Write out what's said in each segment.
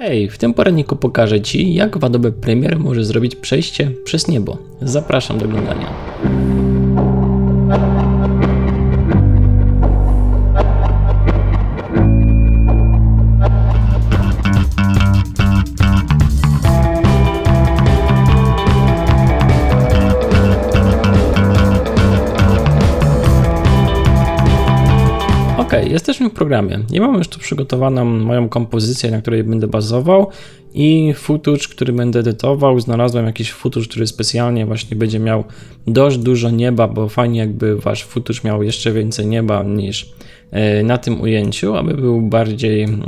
Hej, w tym poradniku pokażę Ci, jak w Adobe Premiere możesz zrobić przejście przez niebo. Zapraszam do oglądania. Ok, jesteśmy w programie. Ja mam już tu przygotowaną moją kompozycję, na której będę bazował i footage, który będę edytował. Znalazłem jakiś footage, który specjalnie właśnie będzie miał dość dużo nieba, bo fajnie jakby wasz footage miał jeszcze więcej nieba niż e, na tym ujęciu, aby był bardziej, mm,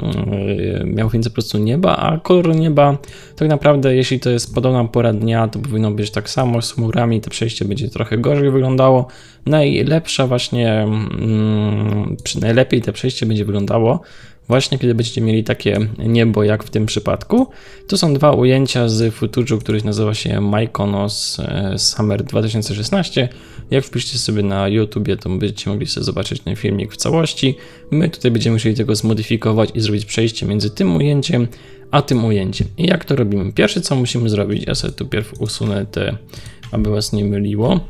e, miał więcej po prostu nieba, a kolor nieba tak naprawdę, jeśli to jest podobna pora dnia, to powinno być tak samo z chmurami, to przejście będzie trochę gorzej wyglądało. Najlepsza właśnie, mm, najlepiej to przejście będzie wyglądało właśnie kiedy będziecie mieli takie niebo jak w tym przypadku. Tu są dwa ujęcia z footage'u, który nazywa się Mykonos e, Summer 2016. Jak wpiszcie sobie na YouTubie, to będziecie mogli sobie zobaczyć ten filmik w całości. My tutaj będziemy musieli tego zmodyfikować i zrobić przejście między tym ujęciem a tym ujęciem. I jak to robimy? Pierwsze co musimy zrobić, ja sobie tu pierw usunę te, aby was nie myliło.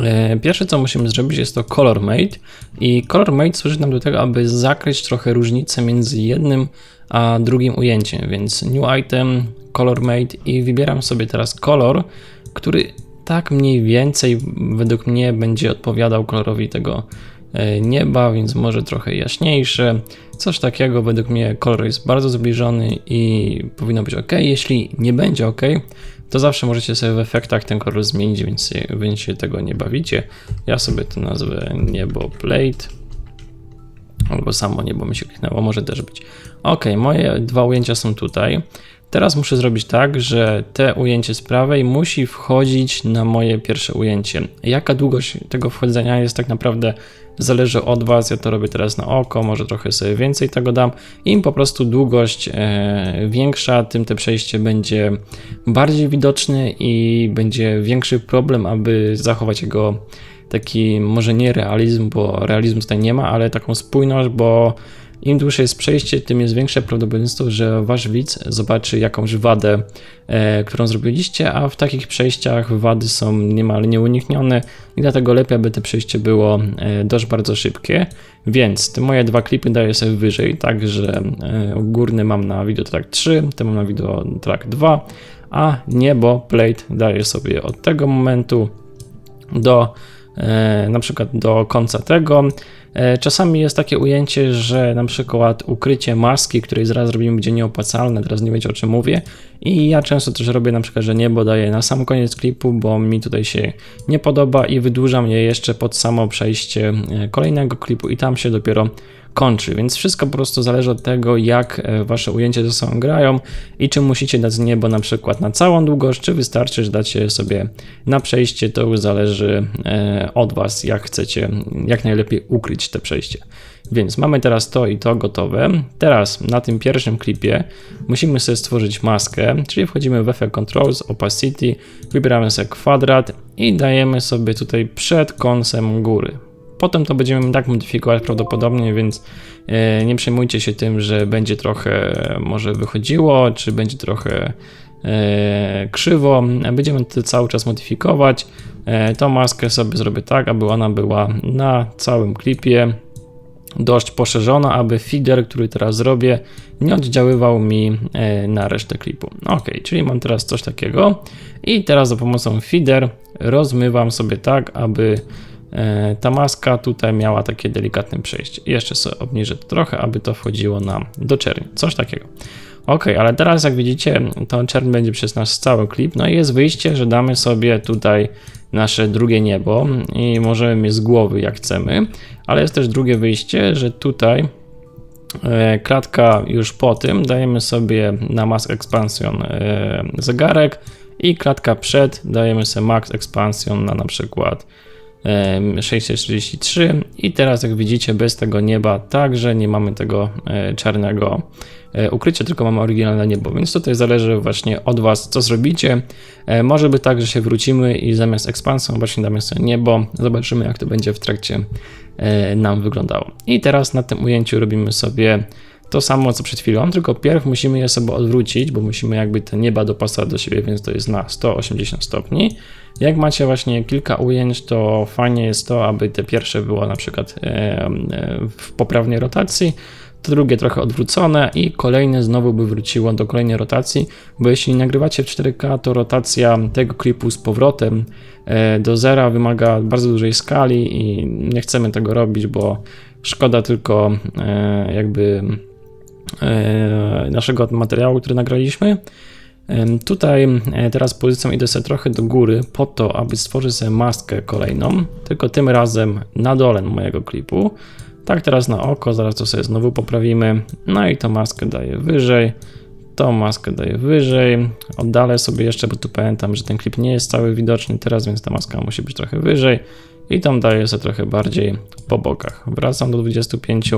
E, Pierwsze co musimy zrobić jest to Color Mate i Color Mate służy nam do tego, aby zakryć trochę różnicę między jednym a drugim ujęciem, więc New Item, Color Mate i wybieram sobie teraz kolor, który tak mniej więcej według mnie będzie odpowiadał kolorowi tego e, nieba, więc może trochę jaśniejsze. Coś takiego według mnie kolor jest bardzo zbliżony i powinno być ok. Jeśli nie będzie ok, to zawsze możecie sobie w efektach ten kolor zmienić, więc, więc się tego nie bawicie. Ja sobie to nazwę niebo plate. Albo samo niebo mi się kliknęło, może też być. Ok, moje dwa ujęcia są tutaj. Teraz muszę zrobić tak, że te ujęcie z prawej musi wchodzić na moje pierwsze ujęcie. Jaka długość tego wchodzenia jest tak naprawdę zależy od Was. Ja to robię teraz na oko, może trochę sobie więcej tego dam. Im po prostu długość e, większa, tym te przejście będzie bardziej widoczne i będzie większy problem, aby zachować jego taki może nie realizm, bo realizmu tutaj nie ma, ale taką spójność, bo im dłuższe jest przejście, tym jest większe prawdopodobieństwo, że wasz widz zobaczy jakąś wadę, e, którą zrobiliście, a w takich przejściach wady są niemal nieuniknione i dlatego lepiej, aby to przejście było e, dość bardzo szybkie. Więc te moje dwa klipy daję sobie wyżej, tak że e, górny mam na video track 3, te mam na video track 2, a niebo plate daję sobie od tego momentu do na przykład do końca tego. E, Czasami jest takie ujęcie, że na przykład ukrycie maski, której zaraz zrobimy, będzie nieopłacalne, teraz nie wiecie o czym mówię. I ja często też robię na przykład, że niebo daję na sam koniec klipu, bo mi tutaj się nie podoba i wydłużam je jeszcze pod samo przejście e, kolejnego klipu i tam się dopiero kończy, więc wszystko po prostu zależy od tego, jak e, wasze ujęcia ze sobą grają i czy musicie dać niebo na przykład na całą długość, czy wystarczy, że dacie sobie na przejście, to już zależy e, od was, jak chcecie jak najlepiej ukryć te przejście. Więc mamy teraz to i to gotowe. Teraz na tym pierwszym klipie musimy sobie stworzyć maskę, czyli wchodzimy w Effect Controls, Opacity, wybieramy sobie kwadrat i dajemy sobie tutaj przed kąsem góry. Potem to będziemy tak modyfikować prawdopodobnie, więc e, nie przejmujcie się tym, że będzie trochę może wychodziło, czy będzie trochę e, krzywo. Będziemy to cały czas modyfikować. E, Tą maskę sobie zrobię tak, aby ona była na całym klipie dość poszerzona, aby feeder, który teraz zrobię, nie oddziaływał mi na resztę klipu. Ok, czyli mam teraz coś takiego i teraz za pomocą feeder rozmywam sobie tak, aby ta maska tutaj miała takie delikatne przejście. Jeszcze sobie obniżę trochę, aby to wchodziło nam do czerni. Coś takiego. Ok, ale teraz jak widzicie, to czerń będzie przez nasz cały klip. No i jest wyjście, że damy sobie tutaj nasze drugie niebo i możemy mieć z głowy jak chcemy, ale jest też drugie wyjście, że tutaj e, klatka już po tym dajemy sobie na Max Expansion e, zegarek i klatka przed dajemy sobie Max Expansion na na przykład 643 i teraz jak widzicie bez tego nieba także nie mamy tego e, czarnego e, ukrycia, tylko mamy oryginalne niebo, więc tutaj zależy właśnie od Was co zrobicie. E, Może być tak, że się wrócimy i zamiast ekspansją właśnie damy sobie niebo, zobaczymy jak to będzie w trakcie nam wyglądało. I teraz na tym ujęciu robimy sobie to samo co przed chwilą, tylko pierw musimy je sobie odwrócić, bo musimy jakby te nieba dopasać do siebie, więc to jest na 180 stopni. Jak macie właśnie kilka ujęć, to fajnie jest to, aby te pierwsze było na przykład w poprawnej rotacji, drugie trochę odwrócone i kolejne znowu by wróciło do kolejnej rotacji, bo jeśli nagrywacie w 4K, to rotacja tego klipu z powrotem e, do zera wymaga bardzo dużej skali i nie chcemy tego robić, bo szkoda tylko e, jakby e, naszego materiału, który nagraliśmy. Tutaj teraz pozycją idę sobie trochę do góry po to, aby stworzyć sobie maskę kolejną, tylko tym razem na dole mojego klipu. Tak teraz na oko, zaraz to sobie znowu poprawimy. No i tą maskę daję wyżej, tą maskę daję wyżej. Oddalę sobie jeszcze, bo tu pamiętam, że ten klip nie jest cały widoczny teraz, więc ta maska musi być trochę wyżej. I tam daję sobie trochę bardziej po bokach. Wracam do 25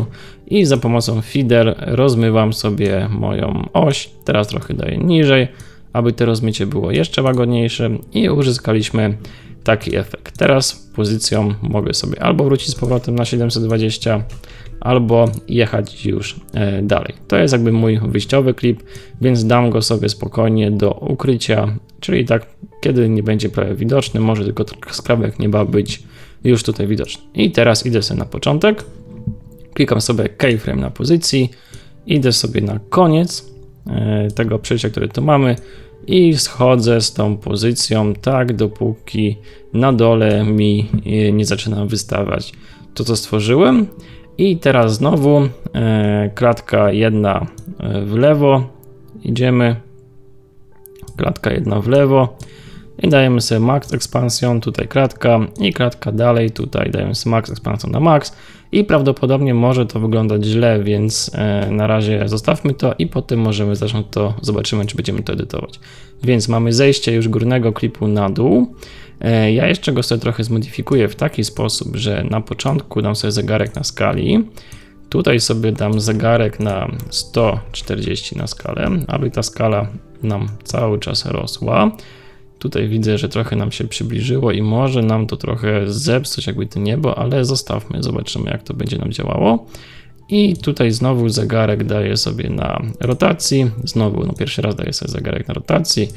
i za pomocą feeder rozmywam sobie moją oś. Teraz trochę daję niżej, aby to rozmycie było jeszcze łagodniejsze i uzyskaliśmy taki efekt. Teraz pozycją mogę sobie albo wrócić z powrotem na 720, albo jechać już e, dalej. To jest jakby mój wyjściowy klip, więc dam go sobie spokojnie do ukrycia, czyli tak, kiedy nie będzie prawie widoczny, może tylko skrawek nieba być już tutaj widoczny. I teraz idę sobie na początek, klikam sobie keyframe na pozycji, idę sobie na koniec e, tego przejścia, które tu mamy, i schodzę z tą pozycją tak, dopóki na dole mi e, nie zaczyna wystawać to, co stworzyłem. I teraz znowu e, klatka jedna e, w lewo, idziemy, klatka jedna w lewo. I dajemy sobie max expansion, tutaj kratka. I kratka dalej, tutaj dajemy sobie max expansion na max i prawdopodobnie może to wyglądać źle, więc e, na razie zostawmy to i potem możemy zacząć to, zobaczymy czy będziemy to edytować. Więc mamy zejście już górnego klipu na dół. E, ja jeszcze go sobie trochę zmodyfikuję w taki sposób, że na początku dam sobie zegarek na skali, Tutaj sobie dam zegarek na 140 na skalę, aby ta skala nam cały czas rosła. Tutaj widzę, że trochę nam się przybliżyło i może nam to trochę zepsuć jakby to niebo, ale zostawmy, zobaczymy jak to będzie nam działało. I tutaj znowu zegarek daję sobie na rotacji, znowu no pierwszy raz daję sobie zegarek na rotacji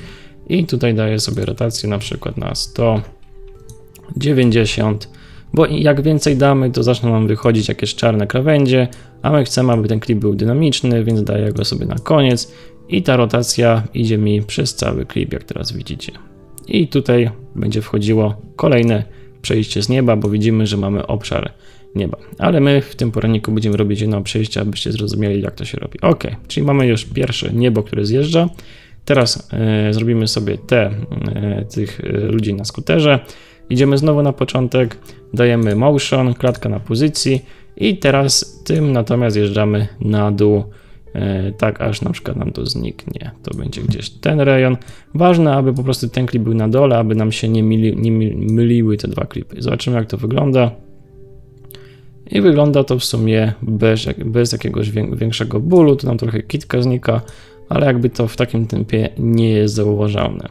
i tutaj daję sobie rotację na przykład na 190, bo jak więcej damy, to zaczną nam wychodzić jakieś czarne krawędzie, a my chcemy, aby ten klip był dynamiczny, więc daję go sobie na koniec i ta rotacja idzie mi przez cały klip, jak teraz widzicie. I tutaj będzie wchodziło kolejne przejście z nieba, bo widzimy, że mamy obszar nieba. Ale my w tym poradniku będziemy robić jedno przejście, abyście zrozumieli, jak to się robi. Ok, czyli mamy już pierwsze niebo, które zjeżdża. Teraz e, zrobimy sobie te, e, tych e, ludzi na skuterze. Idziemy znowu na początek, dajemy motion, klatka na pozycji i teraz tym natomiast jeżdżamy na dół tak aż na przykład nam to zniknie. To będzie gdzieś ten rejon. Ważne, aby po prostu ten klip był na dole, aby nam się nie, myli, nie myliły te dwa klipy. Zobaczymy, jak to wygląda. I wygląda to w sumie bez, bez jakiegoś większego bólu. Tu nam trochę kitka znika, ale jakby to w takim tempie nie jest zauważalne.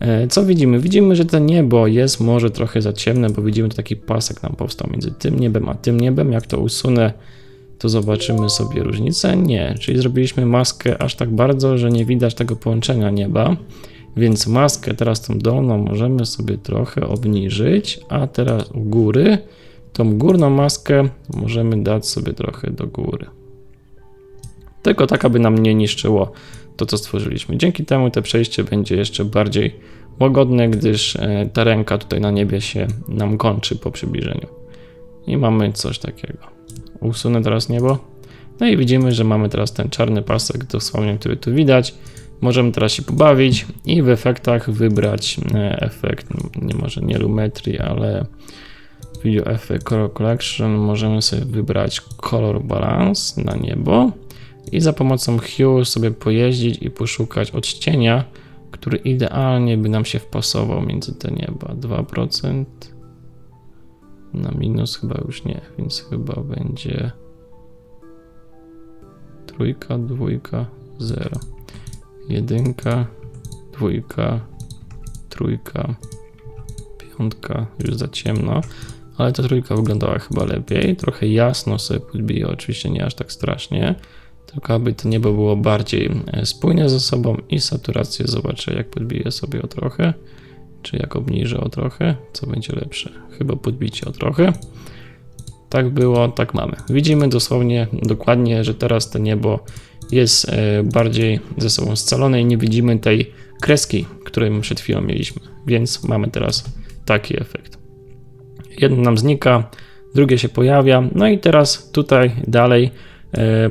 E, co widzimy? Widzimy, że to niebo jest może trochę za ciemne, bo widzimy, że taki pasek nam powstał między tym niebem a tym niebem. Jak to usunę, to zobaczymy sobie różnicę. Nie, czyli zrobiliśmy maskę aż tak bardzo, że nie widać tego połączenia nieba. Więc maskę teraz tą dolną możemy sobie trochę obniżyć, a teraz u góry tą górną maskę możemy dać sobie trochę do góry. Tylko tak, aby nam nie niszczyło to, co stworzyliśmy. Dzięki temu to przejście będzie jeszcze bardziej łagodne, gdyż e, ta ręka tutaj na niebie się nam kończy po przybliżeniu. I mamy coś takiego. Usunę teraz niebo. No i widzimy, że mamy teraz ten czarny pasek dosłownie, który tu widać. Możemy teraz się pobawić i w efektach wybrać e, efekt, nie może nie lumetrii, ale Video Effect Color Collection. Możemy sobie wybrać Color Balance na niebo i za pomocą Hue sobie pojeździć i poszukać odcienia, który idealnie by nam się wpasował między te nieba. 2%. Na minus chyba już nie, więc chyba będzie trójka, dwójka, zero. Jedynka, dwójka, trójka, piątka, już za ciemno, ale ta trójka wyglądała chyba lepiej. Trochę jasno sobie podbiję, oczywiście nie aż tak strasznie. tylko aby to niebo było bardziej e, spójne ze sobą i saturację zobaczę, jak podbiję sobie o trochę, czy jak obniżę o trochę, co będzie lepsze. Chyba podbicie o trochę. Tak było, tak mamy. Widzimy dosłownie, dokładnie, że teraz to niebo jest e, bardziej ze sobą scalone i nie widzimy tej kreski, którą przed chwilą mieliśmy, więc mamy teraz taki efekt. Jedno nam znika, drugie się pojawia, no i teraz tutaj dalej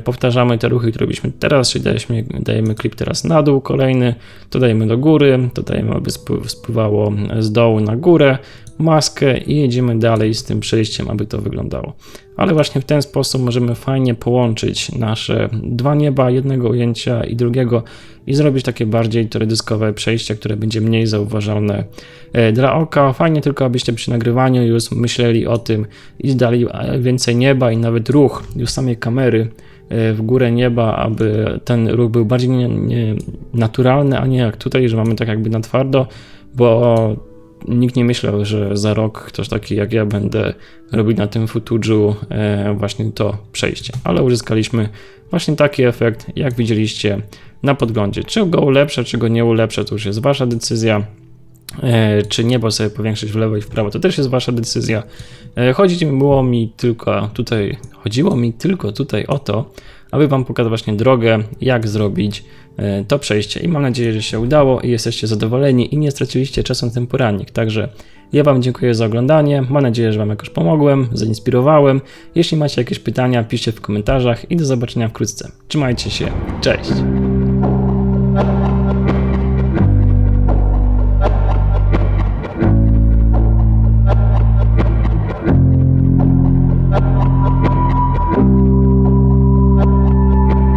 powtarzamy te ruchy, które robiliśmy teraz, czyli dajemy, dajemy klip teraz na dół, kolejny, to dajemy do góry, to dajemy, aby spły- spływało z dołu na górę, maskę i jedziemy dalej z tym przejściem, aby to wyglądało. Ale właśnie w ten sposób możemy fajnie połączyć nasze dwa nieba, jednego ujęcia i drugiego i zrobić takie bardziej teledyskowe przejście, które będzie mniej zauważalne e, dla oka. Fajnie tylko, abyście przy nagrywaniu już myśleli o tym i dali e, więcej nieba i nawet ruch już samej kamery e, w górę nieba, aby ten ruch był bardziej naturalny, a nie jak tutaj, że mamy tak jakby na twardo, bo nikt nie myślał, że za rok ktoś taki jak ja będę robił na tym footage'u e, właśnie to przejście. Ale uzyskaliśmy właśnie taki efekt, jak widzieliście na podglądzie. Czy go ulepszę, czy go nie ulepszę, to już jest wasza decyzja. E, Czy niebo sobie powiększyć w lewo i w prawo, to też jest wasza decyzja. E, Chodzi mi było mi tylko tutaj, chodziło mi tylko tutaj o to, aby wam pokazać właśnie drogę, jak zrobić to przejście. I mam nadzieję, że się udało i jesteście zadowoleni i nie straciliście czasu na ten porannik. Także ja wam dziękuję za oglądanie. Mam nadzieję, że wam jakoś pomogłem, zainspirowałem. Jeśli macie jakieś pytania, piszcie w komentarzach i do zobaczenia wkrótce. Trzymajcie się. Cześć!